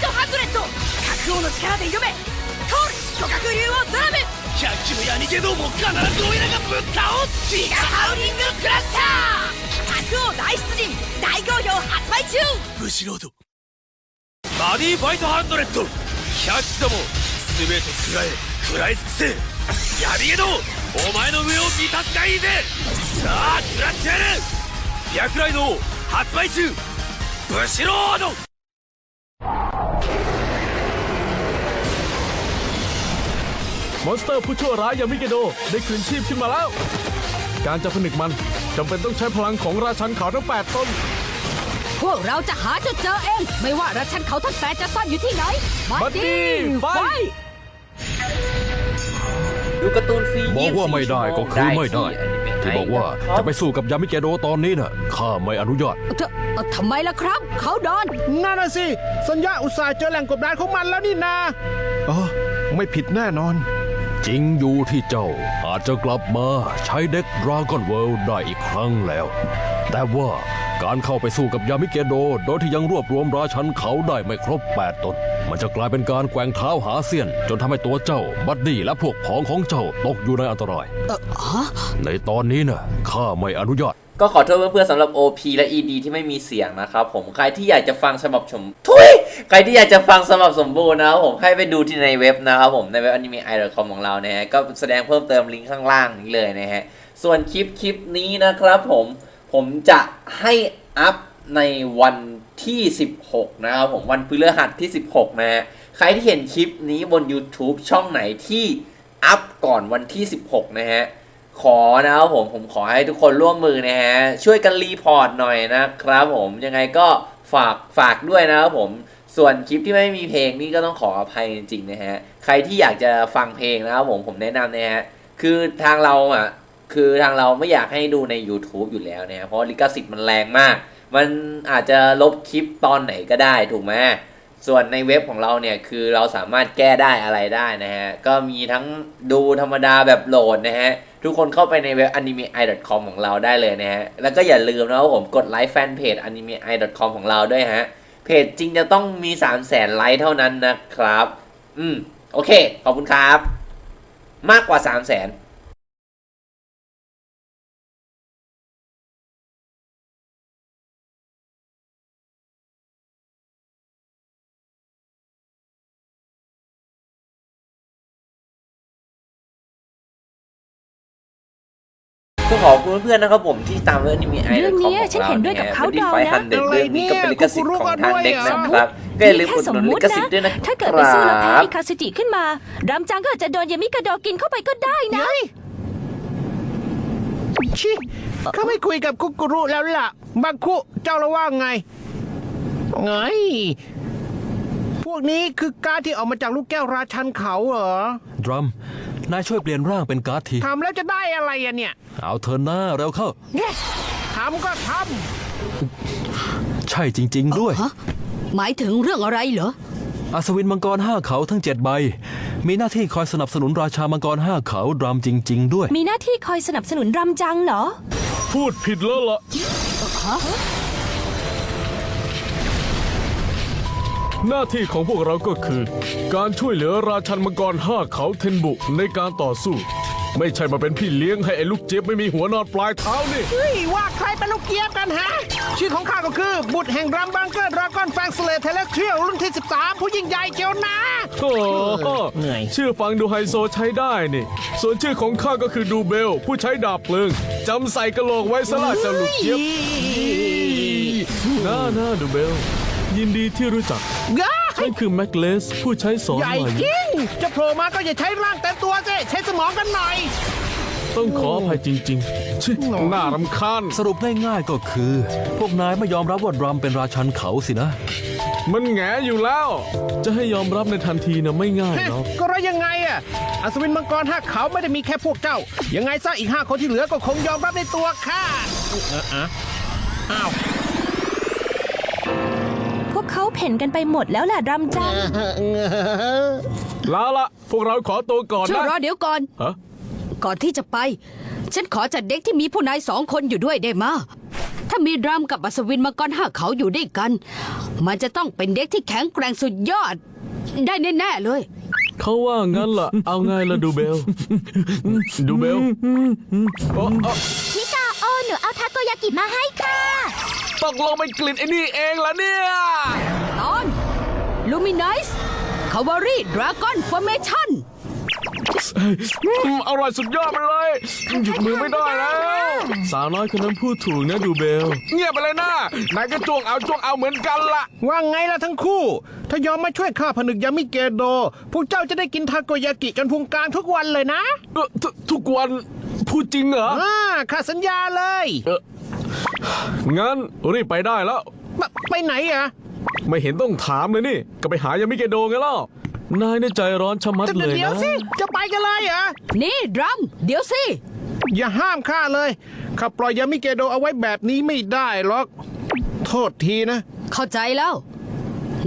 トハンドレッド角王の力で挑め通る巨角竜王ドラム。百鬼も闇けども必ずおいらがぶっ倒すギガハウリングクラッシャー角王大出陣大好評発売中。ブシロード。バディファイトハンドレッド。百鬼ども全て食らえ。食らい尽くせ。闇けどお前の上を満たすがいいぜ。さあ食らってやる。百雷の王発売中。ブシロード。 มอนสเตอร์ผู้ชั่วร้ายยามิเกโดได้คืนชีพขึ้นมาแล้ว การจะผนึกมันจำเป็นต้องใช้พลังของราชันเขาทั้ง 8 ต้น พวกเราจะหาจนเจอเอง ไม่ว่าราชันเขาทั้งแปดจะซ่อนอยู่ที่ไหนบัดดี้ไฟดูการ์ตูนฟรีบอกว่าไม่ได้ก็คือไม่ได้ ที่บอกว่าจะไปสู้กับยามิเกโดตอนนี้น่ะข้าไม่อนุญาตเธอเอ่อทำไมล่ะครับ เขาโดนนั่นน่ะสิ สัญญาอุตส่าห์เจอแหล่งกบดานของมันแล้วนี่นาเออไม่ผิดแน่นอน จริงอยู่ที่เจ้าอาจจะกลับมาใช้เด็กดราก้อนเวิลด์ได้อีกครั้งแล้ว แต่ว่าการเข้าไปสู้กับยามิเกโด โดยที่ยังรวบรวมราชันเขาได้ไม่ครบ 8 ตน มันจะกลายเป็นการแกว่งเท้าหาเสี้ยน จนทำให้ตัวเจ้า บัดดี้และพวกพ้องของเจ้าตกอยู่ในอันตรายในตอนนี้น่ะข้าไม่อนุญาต ก็ขอโทษเพื่อนๆสำหรับ OP และ ED ที่ไม่มีเสียงนะครับผมใครที่อยากจะฟังฉบับสมทุยใครที่อยากจะฟังฉบับสมบูรณ์นะครับผมให้ไปดูที่ในเว็บนะครับผมในเว็บ anime i com ของเรานะฮะก็แสดงเพิ่มเติมลิงก์ข้างล่างนี้เลยนะฮะส่วนคลิปคลิปนี้นะครับผมผมจะให้อัพในวันที่ 16 นะครับผมวันพฤหัสที่ 16 นะฮะใครที่เห็นคลิปนี้บน YouTube ช่องไหนที่อัพก่อนวันที่ 16 นะฮะ ขอนะครับผมผมขอให้ทุกคนร่วมมือนะฮะช่วยกันรีพอร์ตหน่อยนะครับผมยังไงก็ฝากฝากด้วยนะครับผมส่วนคลิปที่ไม่มีเพลงนี่ก็ต้องขออภัยจริงๆนะฮะใครที่อยากจะฟังเพลงนะครับผมผมแนะนำนะฮะคือทางเราอะคือทางเราไม่อยากให้ดูใน YouTube อยู่แล้วนะเพราะลิขสิทธิ์มันแรงมาก มันอาจจะลบคลิปตอนไหนก็ได้ถูกไหม ส่วนในเว็บของเราเนี่ยคือเราสามารถแก้ได้อะไรได้นะฮะ ก็มีทั้งดูธรรมดาแบบโหลดนะฮะ ทุกคนเข้าไปในเว็บ animei.com ของเราได้เลยนะฮะ แล้วก็อย่าลืมนะครับผมกดไลค์แฟนเพจ animei.com ของเราด้วยฮะ เพจจริงจะต้องมี 3 0 0แสนไลค์เท่านั้นนะครับ อืม โอเค ขอบคุณครับ มากกว่า 3 0 0แสน ขอบคุณเพื่อนๆนะครับผมที่ตามเรื่องนี้มีไอเรื่องเนี้ยฉันเห็นด้วยกับเขาดาวนะฮันเด็ดเรื่องนี้ก็เป็นลิขสิทธิ์ของทางเด็กนะครับก็อย่าลืมอุดหนุนลิขสิทธิ์ด้วยนะคถ้าเกิดไปสู้แล้วแพ้รับฮิคาสจิขึ้นมารำจังก็อาจจะโดนยามิกาโดกินเข้าไปก็ได้นะชิเขาไม่คุยกับคุกุรุแล้วล่ะบังคุเจ้าละว่าไงไงพวกนี้คือการดที่ออกมาจากลูกแก้วราชันเขาเหรอ ดรัม นายช่วยเปลี่ยนร่างเป็นการ์ดที ทำแล้วจะได้อะไรอะเนี่ยเอาเธอหน้าเร็วเข้า ทำก็ทใช่จริง ๆ ด้วย ฮะหมายถึงเรื่องอะไรเหรอ อัศวินมังกรห้าเขาทั้งเจ็ดใบ มีหน้าที่คอยสนับสนุนราชามังกรห้าเขาดรัมจริง ๆ ด้วย มีหน้าที่คอยสนับสนุนรำจังเหรอ พูดผิดแล้วล่ะ หน้าที่ของพวกเราก็คือ การช่วยเหลือราชันมังกรห้าเขาเทนบุในการต่อสู้ ไม่ใช่มาเป็นพี่เลี้ยงให้ไอ้ลูกเจี๊ยบไม่มีหัวนอนปลายเท้านี่ำเฮ้ยว่าใครเป็นลูกเกียบกันฮะ ชื่อของข้าก็คือบุตรแห่งรัมบังเกอร์ดราก้อนแฟงสเลเทเลเทียลรุ่นที่ 13 ผู้ยิ่งใหญ่เจียวนะ โอ้โหเหนื่อย ชื่อฟังดูไฮโซใช้ได้นี่ ส่วนชื่อของข้าก็คือดูเบล ผู้ใช้ดาบเพลิงจำใส่กระโหลกไว้สละเจ้าลูกเจี๊ยบน่าน่าดูเบล ยินดีที่รู้จัก ย้าฉันคือแม็กเลส ผู้ใช้สอนใหญ่ใหม่จริง จะโผล่มาก็อย่าใช้ร่างเต็มตัวสิใช้สมองกันหน่อย ต้องขออภัยจริงๆชิน่ารำคาญ สรุปง่ายๆก็คือ พวกนายไม่ยอมรับว่าดรัมเป็นราชันเขาสินะ มันแหงอยู่แล้ว จะให้ยอมรับในทันทีนะไม่ง่ายหรอกก็แล้วยังไงอะอัศวินมังกรห้าเขาไม่ได้มีแค่พวกเจ้า ยังไงซะอีกห้าคนที่เหลือก็คงยอมรับในตัวข้าเออเอออ้าวพ วกเขาเพ่นกันไปหมดแล้วแหละรำจังลาละพวกเราขอตัวก่อนช่วยนะรอเดี๋ยวก่อน ฮะก่อนที่จะไป ฉันขอจัดเด็กที่มีผู้นายสองคนอยู่ด้วยได้มาถ้ามีดรัมกับอัศวินมังกรห้าเขาอยู่ด้วยกัน มันจะต้องเป็นเด็กที่แข็งแกร่งสุดยอด ได้แน่ๆเลย เขาว่างั้นล่ะ เอาไงล่ะดูเบล ดูเบลโอ้โอ้พี่กาโอหนูเอาทาโกยากิมาให้ค่ะ ตกลงเป็นกลิ่นไอ้นี่เองล่ะเนี่ย ตอนลูมินิสคาวารีดราก้อนฟอร์เมชั่นอืมอร่อยสุดยอดไปเลยหยุดมือไม่ได้แล้ว สาวน้อยคนนั้นพูดถูกนะดูเบล เงียบไปเลยนะนายก็จ้วงเอาจ้วงเอาเหมือนกันล่ะว่าไงล่ะทั้งคู่ ถ้ายอมมาช่วยข้าผนึกยามิเกโด พวกเจ้าจะได้กินทาโกยากิกันพุงกลางทุกวันเลยนะเอ่อทุทุกวันพูดจริงเหรออ่าข้าสัญญาเลย งั้นรีบไปได้แล้วไปไปไหนอะ ไม่เห็นต้องถามเลยนี่ ก็ไปหายามิเกโดไงเล่านายเนี่ยใจร้อนชะมัดเลยเดี๋ยวนะสิ จะไปกันเลยเหรอ นี่ดรัม เดี๋ยวสิ อย่าห้ามข้าเลยข้าปล่อยยามิเกโดเอาไว้แบบนี้ไม่ได้หรอก โทษทีนะ เข้าใจแล้ว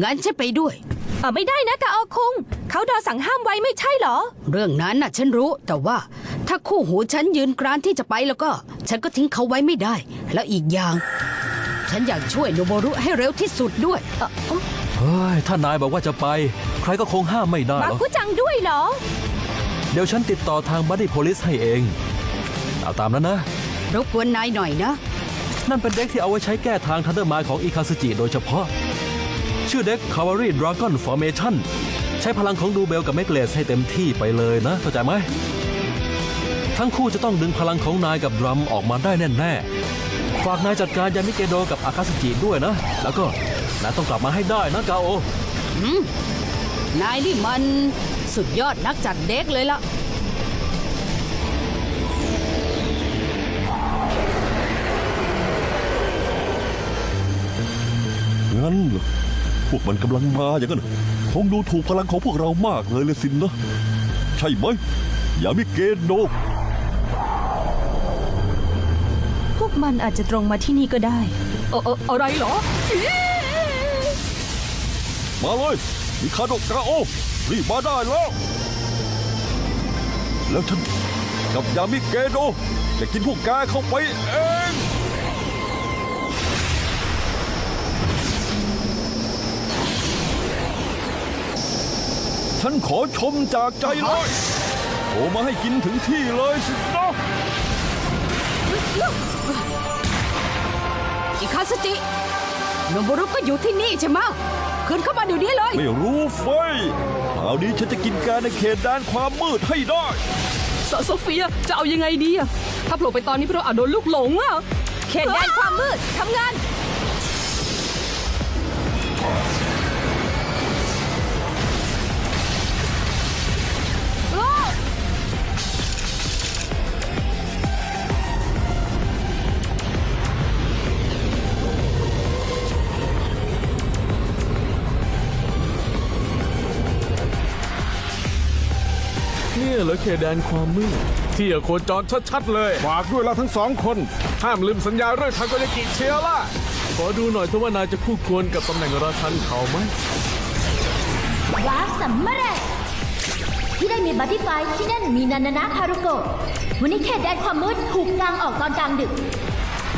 งั้นฉันไปด้วยเออไม่ได้นะกาโอคุง เขาโดนสั่งห้ามไว้ไม่ใช่เหรอ เรื่องนั้นน่ะฉันรู้แต่ว่า ถ้าคู่หูฉันยืนกรานที่จะไปแล้วก็ ฉันก็ทิ้งเขาไว้ไม่ได้ แล้วอีกอย่าง ฉันอยากช่วยโนโบรุให้เร็วที่สุดด้วยเฮ้ยถ้านายบอกว่าจะไป ใครก็คงห้ามไม่ได้มาหรอก คุจังด้วยเหรอ เดี๋ยวฉันติดต่อทางบั d ดี้โพลิสให้เอง เอาตามนั้นนะ รบกวนนายหน่อยนะ นั่นเป็นเด็กที่เอาไว้ใช้แก้ทางทันเดอร์มาของอิคาซึจิโดยเฉพาะ ชื่อเด็ก Cavalry Dragon Formation ใช้พลังของดูเบลกับเมกเลสให้เต็มที่ไปเลยนะ เข้าใจไหม ทั้งคู่จะต้องดึงพลังของนายกับดรัมออกมาได้แน่ๆ ฝากนายจัดการยามิเกโดกับอาคาซึจิด้วยนะ แล้วก็นายต้องกลับมาให้ได้นะกาโอนายนี่มันสุดยอดนักจัดเด็กเลยล่ะ งั้นเหรอพวกมันกำลังมาอย่างนั้นเหรอ คงดูถูกพลังของพวกเรามากเลยเลยสินนะ ใช่ไหม อย่ามิเกโด พวกมันอาจจะตรงมาที่นี่ก็ได้เออเอออะไรเหรอ มาเลยมิคาโดกาโอรีบมาได้แล้ว แล้วฉันกับยามิเกโดจะกินพวกแกเข้าไปเอง นขอชมจากใจเลยโอมาให้กินถึงที่เลยสินะอิคาสจิโนโบรุก็อยู่ที่นี่ใช่ไหมะขึ้นเข้ามาเดี๋ยวนี้เลย ไม่รู้เฟยคราวนี้ฉันจะกินแกในเขตแดนความมืดให้ได้โซเฟียจะเอายังไงดีอะถ้าโผล่ไปตอนนี้พวกเราอาจโดนลูกหลงอะเขตแดนความมืดทำงาน เนี่ยเหรอเขตแดนความมืดที่อย่าโคจรชัดๆเลยฝากด้วยเราทั้งสองคน ห้ามลืมสัญญาเรื่องทางโกยากิเชียวล่ะ ขอดูหน่อยเถอะว่านายจะคู่ควรกับตำแหน่งราชันเขาไหมว้าวสำเร็จที่ได้มีบัตตี้ไฟท์ที่นั่นมีนานานะฮารุโกะวันนี้เขตแดนความมืดถูกกลางออกตอนกลางดึก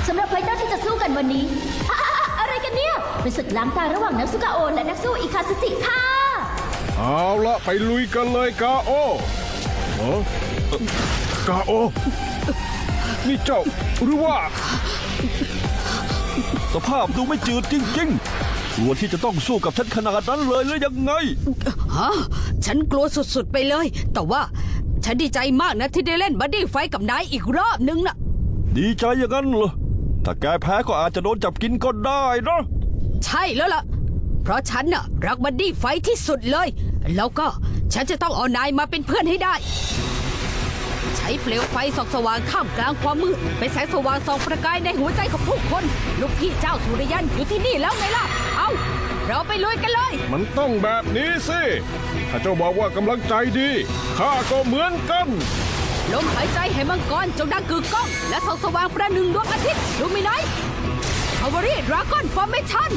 สำหรับไฟเตอร์ที่จะสู้กันวันนี้อะอะอะอะไรกันเนี่ยเป็นศึกล้างตาระหว่างนักสู้กาโอและนักสู้อิคาซึจิค่ะ เอาละไปลุยกันเลยกาโอ เออเอ่อกาโอ นี่เจ้าหรือว่า สภาพดูไม่จืดจริงๆกลัวที่จะต้องสู้กับฉันขนาดนั้นเลยหรือยังไง ฮะฉันกลัวสุดๆไปเลย แต่ว่าฉันดีใจมากนะที่ได้เล่นบัดดี้ไฟท์กับนายอีกรอบนึงน่ะดีใจอย่างนั้นเหรอ ถ้าแกแพ้ก็อาจจะโดนจับกินก็ได้นะใช่แล้วล่ะ เพราะฉันน่ะรักบัดดี้ไฟท์ที่สุดเลย แล้วก็ ฉันจะต้องเอานายมาเป็นเพื่อนให้ได้ ใช้เปลวไฟส่องสว่างข้ามกลางความมืดเป็นแสงสว่างส่องประกายในหัวใจของผู้คน ลูกพี่เจ้าสุริยันอยู่ที่นี่แล้วไงล่ะ เอาเราไปลุยกันเลย มันต้องแบบนี้สิ ถ้าเจ้าบอกว่ากำลังใจดี ข้าก็เหมือนกัน ลมหายใจให้มังกรจงดังกึกก้อง และส่องสว่างประหนึ่งดวงอาทิตย์ลูมิไนท์คาวารีดราก้อนฟอร์เมชั่น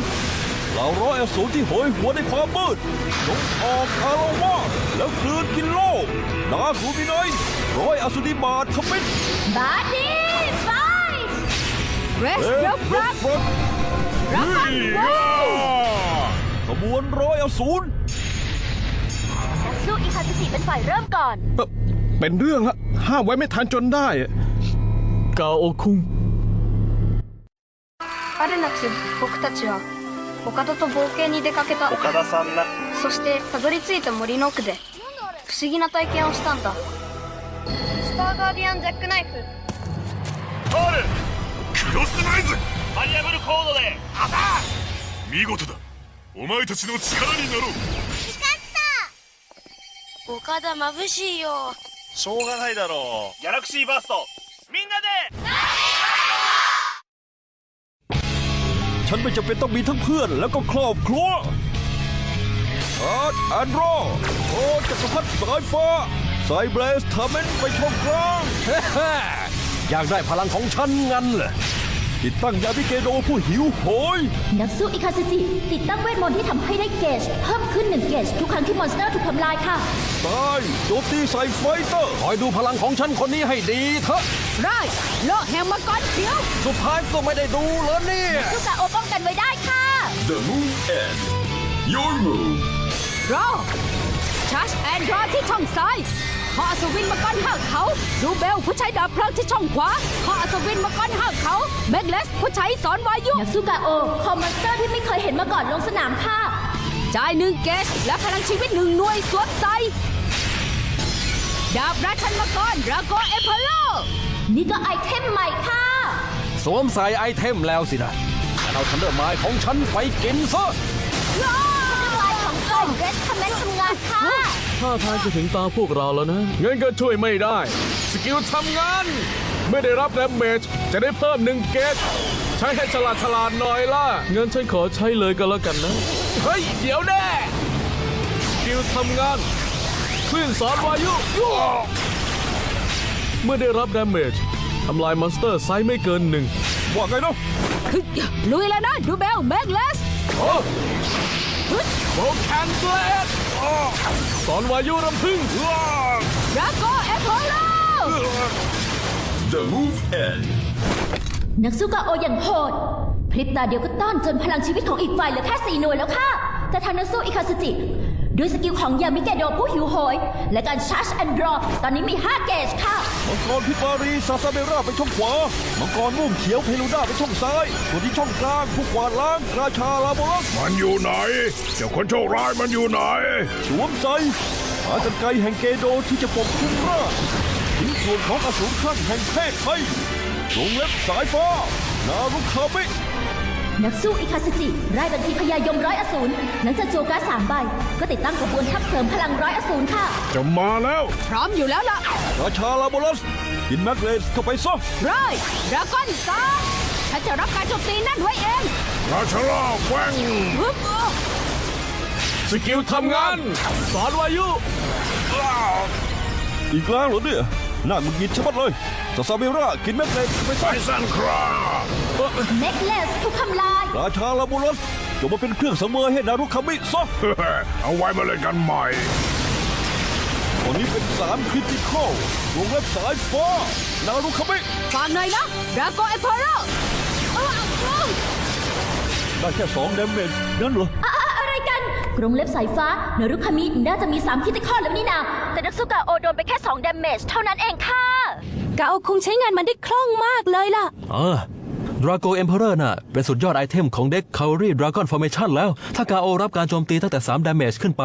เราร้อยอสูรที่โหยหัวในความมืดจงออกอารวาสแล้วกลืนกินโลกดาคูมินอยร้อยอสุริมาทมิตร บัดดี้ไฟท์ เรส เอ๊ะ เดฟรัก ฟรัก รักกันเว้ย ขบวนร้อยอสูร นักสู้อิคาซุจิเป็นฝ่ายเริ่มก่อน เป็นเรื่องละห้ามไว้ไม่ทันจนได้ กาโอคุง ある夏僕たちは 岡田と冒険に出かけた。岡田さんな。そしてたどり着いた森の奥で不思議な体験をしたんだ。スターガーディアンジャックナイフ。クロスマイズ。マリアブルコードで。アタック見事だ。お前たちの力になろう。岡田眩しいよ。しょうがないだろう。ギャラクシーバーストみんなで ฉันไม่จำเป็นต้องมีทั้งเพื่อนแล้วก็ครอบครัวอาร์ตแอนด์รอโอจักรพรรดิสายฟ้าสายเบรสทอร์เมนไปช่องกลาง อยากได้พลังของฉันงั้นเหรอ ติดตั้งยาพิเกโดผู้หิวโหย นักสู้อิคาซุจิ ติดตั้งเวทมนต์ที่ทำให้ได้เกจเพิ่มขึ้น1เกจทุกครั้งที่มอนสเตอร์ถูกทำลายค่ะ ตายโจมตีใส่ไฟเตอร์ คอยดูพลังของฉันคนนี้ให้ดีเถอะ ได้โลกแห่งมังกรเขียวสุดท้ายก็ไม่ได้ดูเลยเนี่ย ลูกกาโอป้องกันไว้ได้ค่ะรอชาร์จแอนด์รอที่ช่องซ้าย ขออัศวินมังกรห้าเขา ดูเบลผู้ใช้ดาบเพลิงที่ช่องขวาขออัศวินมังกรห้าเขาเบกเลสผู้ใช้สอนวายุนักสู้กาโอ คอมมอนสเตอร์ที่ไม่เคยเห็นมาก่อนลงสนามค่ะจ่ายหนึ่งเกจและพลังชีวิตหนึ่งหน่วยสวมใส่ดาบราชันมังกรดราโกเอพโล นี่ก็ไอเทมใหม่ค่ะ สวมใส่ไอเทมแล้วสินะเอาทันเดอร์ไม้ของฉันไปกินซะลายของกล่องเรสคอมเมนต์ทำงานค่ะ ถ้าทางจะถึงตาพวกเราแล้วนะเงินก็ช่วยไม่ได้ สกิลทำงานไม่ได้รับแดมเมจจะได้เพิ่มหนึ่งเกตใช้ให้ฉลาดฉลาดหน่อยล่ะเงินฉันขอใช้เลยก็แล้วกันนะ เฮ้ย เดี๋ยวแน่สกิลทำงาน คลื่นสอนวายุยั่วเมื่อได้รับดาเมจทำลายมอนสเตอร์ไซส์ไม่เกินหนึ่งว่าไงเนาะคือลุยแล้วนะ ดูเบลเบกเลสโอ้โบแคนเบลด สอนวายุรำพึงดราโกเอพโลนักสู้กาโออย่างโหดพริบตาเดียวก็ต้อนจนพลังชีวิตของอีกฝ่ายเหลือแค่สี่หน่วยแล้วค่ะ แต่ทางนักสู้อิคาซุจิ ด้วยสกิลของยามิเกโดผู้หิวโหย และการชาร์จแอนด์ดรอตอนนี้มี 5 เกจค่ะ มังกรพิปารีซาซาเบราไปช่องขวา มังกรม่วงเขียวเพลูด้าไปช่องซ้ายส่วนที่ช่องกลางผู้กวาดล้างราชาลาโบรัสมันอยู่ไหน เจ้าคนโชคร้ายมันอยู่ไหน สวมใส่หากันไกรแห่งเกโดที่จะปกคลุมราชถึงส่วนของอสูรขั้นแห่งเทพไทยวงเล็บสายฟ้า นารุคามิ นักสู้อิคาซุจิไร้บัญชีพยายมร้อยอสูรหลังจากโจการ์ดสามใบ ก็ติดตั้งกระบวนทัพเสริมพลังร้อยอสูรค่ะ จะมาแล้วพร้อมอยู่แล้วล่ะราชาลาโบรัสกินแม็กเลสเข้าไปซะไรดราก้อนซาฉันจะรับการโจมตีนั่นไว้เองราชาลาแกว่งฮึบเออสกิลทำงาน สอนวายุ อีกแล้วเหรอเนี่ยน่ามึงกินชะมัดเลย ซาซาเบรากินแม็กเลสเข้าไปซะสั้นคราเน็กเลสถูกทำลาย ราชาลาโบรัสจงมาเป็นเครื่องสังเวยให้นารุคามิซะเอาไว้มาเล่นกันใหม่วันนี้เป็นสามคริติคอลวงเล็บสายฟ้านารุคามิฟังหน่อยนะดราโกเอพโลเออเออได้แค่สองเดมเมจนั่นเหรออะอะอะไร กรงเล็บสายฟ้าเนรุคามิน่าจะมี3คิติคอนแล้วนี่นาแต่นักสู้กาโอโดนไปแค่2 d a มเมจเท่านั้นเองค่ะกาโอคงใช้งานมันได้คล่องมากเลยล่ะอ่าดราโกเอ็มเพอเรอร์น่ะ เป็นสุดยอดไอเทมของเด็กคาวรีดราก้อนฟอร์เมชันแล้ว ถ้ากาโอรับการโจมตีตั้งแต่3 d a m a g ขึ้นไป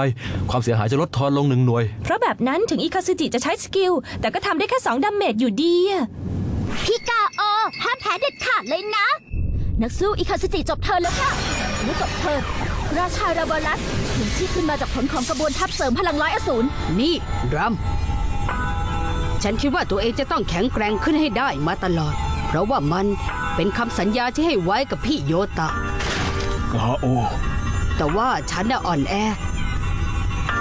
ความเสียหายจะลดทอนลงหนึ่งหน่วย เพราะแบบนั้นถึงอิคาซึจิจะใช้สกิล แต่ก็ทำได้แค่2ดัมเมจอยู่ดีอะพี่กาโอห้ามแพ้เด็ดขาดเลยนะ นักสู้อิคาสติจบเทิร์นแล้วค่ะไม่จบเทิร์น ราชาราบอลัสถึงที่ขึ้นมาจากผลของกระบวนทัพเสริมพลังร้อยอสูรนี่รัม ฉันคิดว่าตัวเองจะต้องแข็งแกร่งขึ้นให้ได้มาตลอด เพราะว่ามันเป็นคำสัญญาที่ให้ไว้กับพี่โยตะ กาโอ แต่ว่าฉันน่ะอ่อนแอ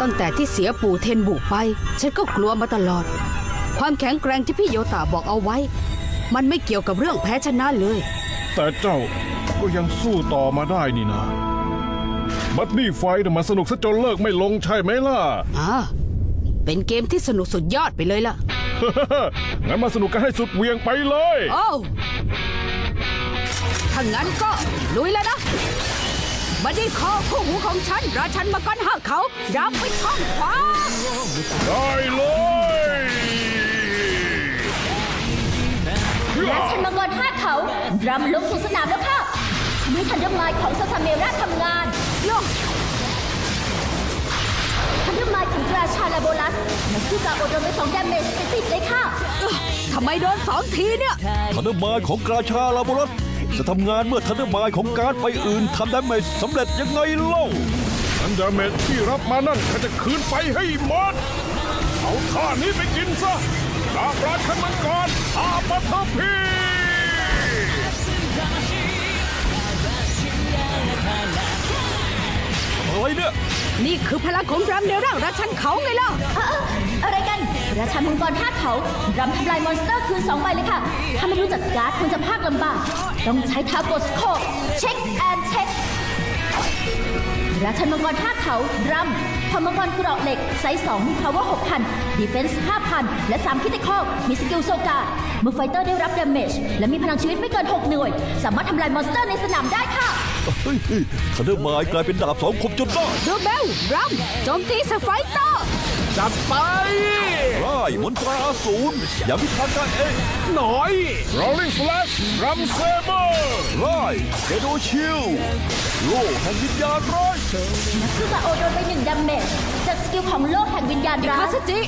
ตั้งแต่ที่เสียปู่เทนบุไป ฉันก็กลัวมาตลอด ความแข็งแกร่งที่พี่โยตาบอกเอาไว้ มันไม่เกี่ยวกับเรื่องแพ้ชนะเลย แต่เจ้าก็ยังสู้ต่อมาได้นี่นะ บัดนี้ไฟน่ะมันสนุกซะจนเลิกไม่ลงใช่ไหมล่ะ อ่าเป็นเกมที่สนุกสุดยอดไปเลยล่ะ งั้นมาสนุกกันให้สุดเหวียงไปเลย โอ้วถ้างั้นก็ลุยแล้วนะบัดดี้คอคู่หูของฉันราชันมังกรห้าเขารับไปช่องขวาได้เลยและชันมังกรห้าเขาดรัมลงสู่สนามแล้วค่ะทำให้ทันเดอร์ไมล์ของซาซาเมราทำงาน โยกทันเดอร์ไมล์ของราชาลาโบลัสนักสู้กาโอโดนไปสองดาเมจติดๆเลยค่ะทำไมโดนสองทีเนี่ย ทันเดอร์มายของกราชาลาโบรัสจะทำงานเมื่อทันเดอร์มายของการดไปอื่นทำดาเมจสำเร็จยังไงเล่าอันดาเมจที่รับมานั่นก็จะคืนไปให้หมด เอาท่านี้ไปกินซะดาบราชันมังกรอาปัทภี นี่คือพลังของรัมในร่างราชันเขาไงล่ะ เอ้ออะไรกัน ราชามังกรห้าเขารำทำลายมอนสเตอร์คืนสองใบเลยค่ะ ถ้าไม่รู้จักการ์ดคุณจะพากลำบาก ต้องใช้ท้ากดสโคปเช็คแอนเช็ค ราชันมังกรห้าเขารำพอมังกรเกราะเหล็ก ไซส์2มี power 6,000 defense 5,000 และ 3 คิติคอลมีสกิลโซกาเมื่อไฟเตอร์ได้รับดาเมจและมีพลังชีวิตไม่เกิน 6 หน่วย สามารถทำลายมอนสเตอร์ในสนามได้ค่ะ เฮ้ยทันเดอร์มายกลายเป็นดาบสองคมจนได้ดูเบลดรัมโจมตีสไฟเตอร์จัดไปไร่มนตราอสูรอย่าพิทักษ์กันเองหน่อย Rolling Flash รัมเซเบอร์ไร่เกโดชิลโลกแห่งวิญญาณร้ายนักสู้กาโอโดนไป1ดาเมจจากสกิลของโลกแห่งวิญญาณร้าคายสจิ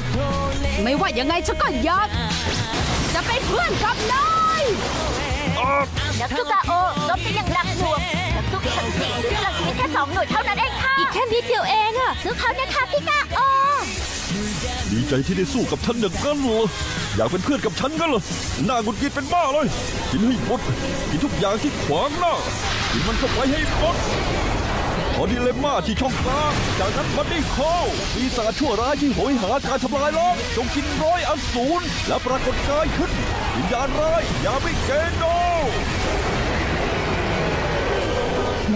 ไม่ว่ายังไงฉันก็อยากจะเป็นเพื่อนกับนายนักสู้กาโอลบไปอย่างหลักหน่วง นักสู้อีกทั้งสี่ที่พลังชีวิตแค่สองหน่วยเท่านั้นเองค่ะ อีกแค่นิดเดียวเองอะสู้เขานะคะพี่กาโอ ดีใจที่ได้สู้กับฉันอย่างนั้นเหรออยากเป็นเพื่อนกับฉันกันเหรอหน้าหงุดหงิดเป็นบ้าเลย กินให้หมดกินทุกอย่างที่ขวางหน้ากินมันเข้าไปให้หมดพอดีเลมม่าที่ช่องกลางจากนั้นมันได้เข้าปีศาจชั่วร้ายที่โหยหาการทำลายล้างจงกินร้อยอสูรและปรากฏกายขึ้นวิญญาณร้ายอย่าไม่เกณฑ์โด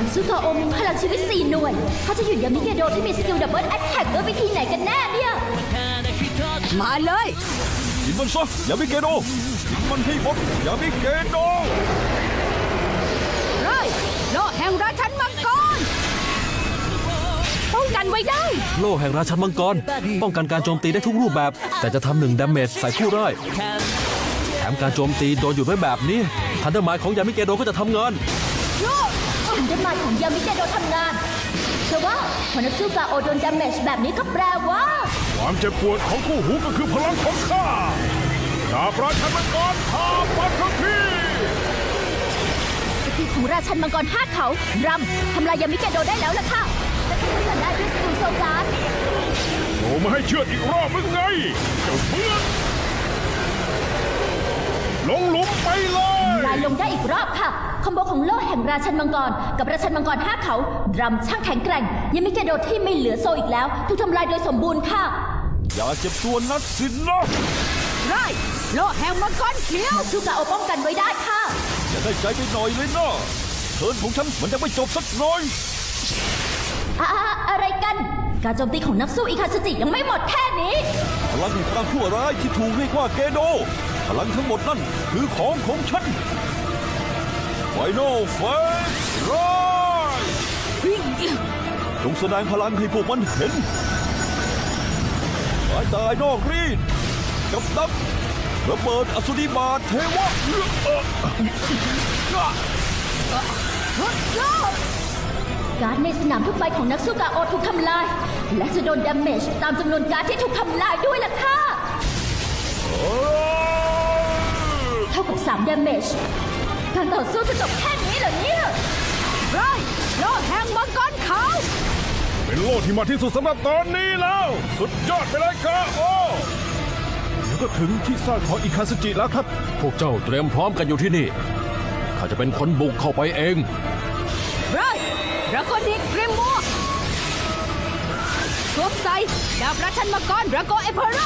นักสู้กาโอมีพลังชีวิตสี่หน่วย เขาจะหยุดยามิเกโดที่มีสกิลดับเบิลแอตแทกด้วยวิธีไหนกันแน่เนี่ย มาเลยกินมันซะอย่าไม่เกณฑ์โดกินมันให้หมดอย่าไม่เกณฑ์โดไรโลกแห่งราชันมังกร ป้องกันไว้ได้ โล่แห่งราชันมังกร ป้องกันการโจมตีได้ทุกรูปแบบ แต่จะทำหนึ่งดาเมจใส่ผู้ร้ายแถมการโจมตีโดนหยุดไว้แบบนี้ทันเดอร์มายของยามิเกโดก็จะทำงาน ทันเดอร์มายของยามิเกโดทำงานแต่ว่าพอนักสู้กาโอโดนดาเมจแบบนี้ก็แปลว่า ความเจ็บปวดของคู่หูก็คือพลังของข้าดาบราชันมังกรอาปัทภีสกิลของราชันมังกรห้าเขารำทำลายยามิเกโดได้แล้วล่ะค่ะและทำให้ได้ด้วยสกิลโซการ์ดโอ้มาให้เชื่อดอีกรอบมึงไง เจ้าเพื่อนลงหลุมไปเลยลายลงได้อีกรอบค่ะ คอมโบของโล่แห่งราชันมังกร กับราชันมังกรห้าเขาดรัมช่างแข็งแกร่งยามิเกโดที่ไม่เหลือโซอีกแล้ว ถูกทำลายโดยสมบูรณ์ค่ะ อย่าเจ็บตัวนักสินนะไรโลกแห่งมังกรเขียวนักสู้กาโอป้องกันไว้ได้ค่ะ อย่าได้ใจไปหน่อยเลยนะเทิร์นของฉันมันยังไม่จบสักหน่อยอะอะอะไรกัน การโจมตีของนักสู้อิคาสจิยังไม่หมดแค่นี้ พลังแห่งความชั่วร้ายที่ถูกเรียกว่าเกโด พลังทั้งหมดนั่นคือของของฉัน ไฟนอลเฟสไรจงแสดงพลังให้พวกมันเห็นสายตายนอกรีดกับดับระเบิดอสุริบาทเทวะการ์ดในสนามทุกใบของนักสู้กาโอถูกทำลาย และจะโดนดาเมจตามจำนวนการ์ดที่ถูกทำลายด้วยล่ะค่ะ เท่ากับ3ดาเมจ การต่อสู้จะจบแค่นี้เหรอเนี่ยไรโลกแห่งมังกรขาวเป็นโล่ที่มาที่สุดสำหรับตอนนี้แล้ว สุดยอดไปเลยกาโอเดี๋ยวก็ถึงที่สร้างของอิคาสจิแล้วครับ พวกเจ้าเตรียมพร้อมกันอยู่ที่นี่ ข้าจะเป็นคนบุกเข้าไปเองไรดราโกนิกเกรมมัวสวมใส่ดาบราชันมังกรดราโกเอเพโร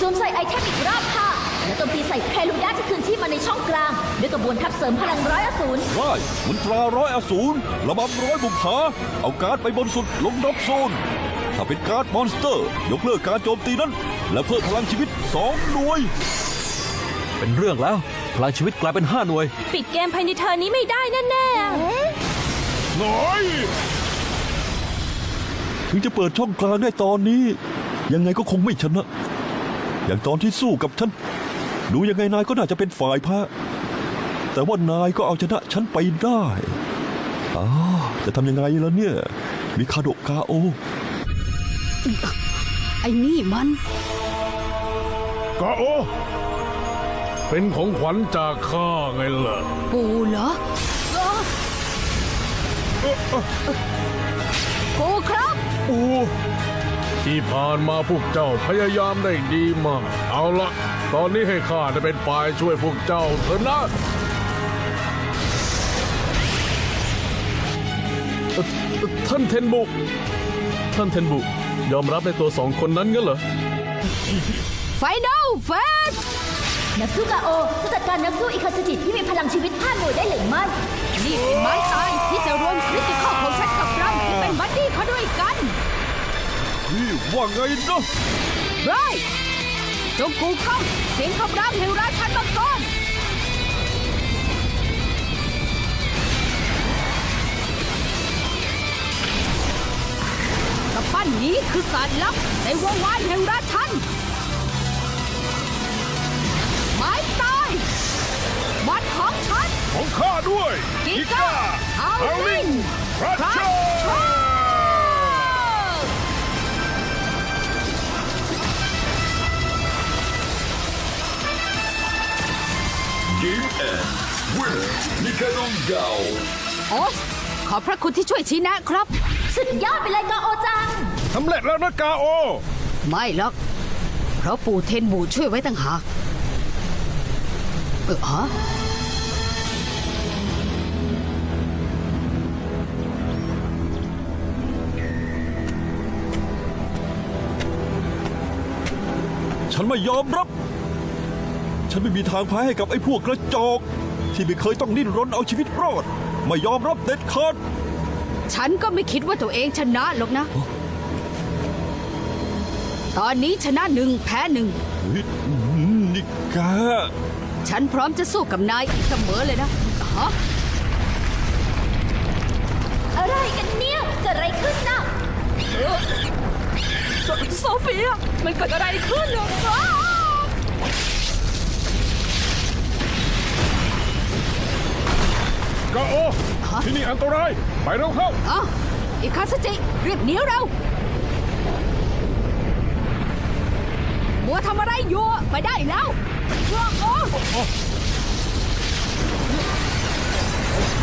สวมใส่ไอเทมอีกรอบค่ะ และโจมตีใส่แพลูด้าที่คืนชีพมาในช่องกลาง ด้วยกระบวนทัพเสริมพลังร้อยอสูรไร่มุนตราร้อยอสูรระบำร้อยบุกผาเอาการ์ดไปบนสุดลงดรอปโซน ถ้าเป็นการ์ดมอนสเตอร์ ยกเลิกการโจมตีนั้น และเพิ่มพลังชีวิตสองหน่วย เป็นเรื่องแล้ว พลังชีวิตกลายเป็นห้าหน่วย ปิดเกมภายในเทอร์นี้ไม่ได้แน่ๆน้อย ถึงจะเปิดช่องกลางได้ตอนนี้ ยังไงก็คงไม่ชนะ อย่างตอนที่สู้กับฉัน ดูยังไงนายก็น่าจะเป็นฝ่ายแพ้แต่ว่านายก็เอาชนะฉันไปได้อ้าวจะทำยังไงล่ะเนี่ยมีคาโดกาโอ ไอ้นี่มัน กาโอ เป็นของขวัญจากข้าไงล่ะ ปูเหรอเอ้อปูครับอูที่ผ่านมาพวกเจ้าพยายามได้ดีมาก เอาละ ตอนนี้ให้ข้าได้เป็นฝ่ายช่วยพวกเจ้าเถอะนะเอ่อเอ่อท่านเทนบุ ท่านเทนบุ ยอมรับในตัวสองคนนั้นงั้นเหรอ ไฟนอลเฟสนักสู้กาโอจะจัดการนักสู้อิคาสจิที่มีพลังชีวิตห้าหน่วยได้หรือไม่ นี่เป็นไม้ตายที่จะรวมคริติคอลของฉันกับรังที่เป็นบัดดี้เขาด้วยกัน นี่ว่าไงนะไร จงกูเข้าเสียงคำรามแห่งราชันมังกรกระปั้นนี้คือสารลับในวงวานแห่งราชันไม้ตายมันของฉันของข้าด้วยกิก้าฮาวลิงพระครัเจ้าโอ้ขอบพระคุณที่ช่วยชี้แนะครับ สุดยอดไปเลยกาโอจัง สำเร็จแล้วนะกาโอ ไม่หรอกเพราะปู่เทนบูช่วยไว้ต่างหากเออฮะฉันไม่ยอมรับ ฉันไม่มีทางแพ้ให้กับไอ้พวกกระจอก ที่ไม่เคยต้องดิ้นรนเอาชีวิตรอด ไม่ยอมรับเด็ดขาด ฉันก็ไม่คิดว่าตัวเองชนะหรอกนะ ตอนนี้ชนะหนึ่งแพ้หนึ่งเฮ้ยอืมนี่แกฉันพร้อมจะสู้กับนายอีกเสมอเลยนะฮะอะไรกันเนี่ยเกิดอะไรขึ้นน่ะโซโซเฟีย มันเกิดอะไรขึ้นเหรอ กาโอ ที่นี่อันตราย ไปเร็วเข้าอะอีคาสจิรีบหนีเร็วมัวทำอะไรอยู่ไปได้แล้วว้าโอ้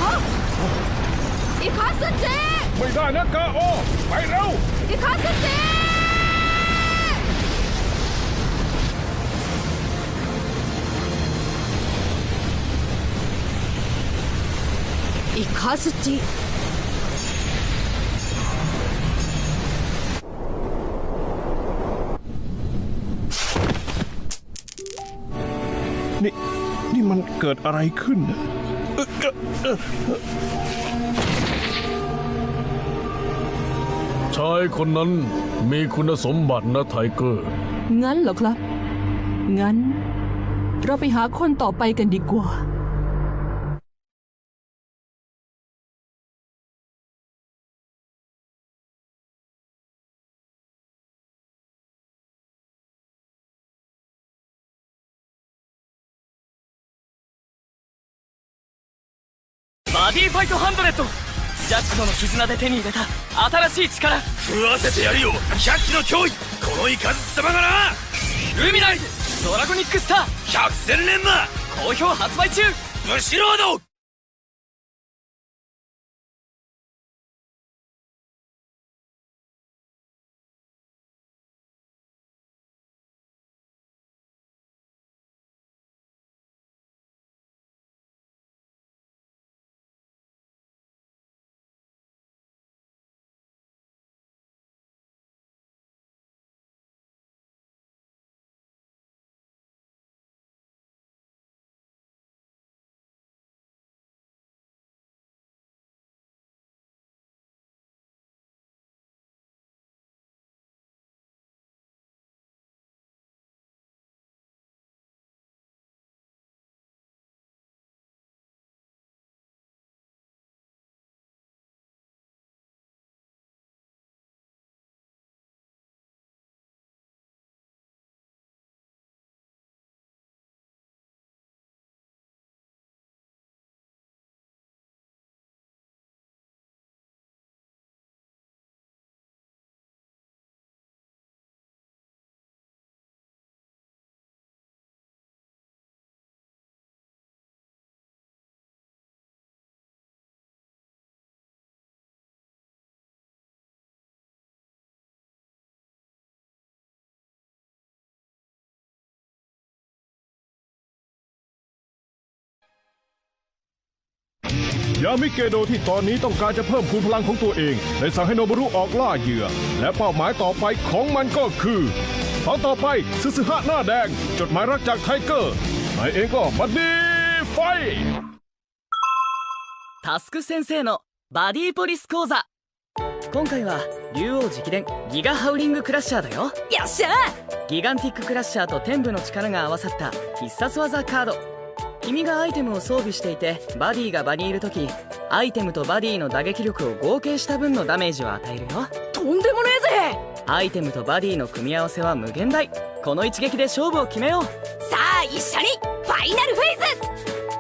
ฮะอีคาสจิไม่ได้นะกาโอ ไปเร็วอีคาสจิ อีคาสจิ นี่นี่มันเกิดอะไรขึ้นน่ะเอ่อเอ่อเอ่อชายคนนั้นมีคุณสมบัตินะไทเกอร์ งั้นเหรอครับ งั้น เราไปหาคนต่อไปกันดีกว่า バディファイトハンドレッドジャックとの絆で手に入れた新しい力。食わせてやるよ。百鬼の脅威このイカズチ様がなルミナイズドラゴニックスター。百戦錬磨好評発売中。武士ロード ยามิเกโดที่ตอนนี้ต้องการจะเพิ่มพูนพลังของตัวเองเลยสั่งให้โนบารุออกล่าเหยื่อ และเป้าหมายต่อไปของมันก็คือตอนต่อไปซึซึฮะหน้าแดง จดหมายรักจากไทเกอร์นายเองก็บัดดี้ไฟ タスク先生のバディポリス講座今回は竜王直伝ギガハウリングクラッシャーだよよっしゃギガンティッククラッシャーと天部の力が合わさった必殺技カード 君がアイテムを装備していてバディが場にいる時アイテムとバディの打撃力を合計した分のダメージを与えるよ。とんでもねえぜ！アイテムとバディの組み合わせは無限大。この一撃で勝負を決めよう。さあ一緒にファイナルフェイズ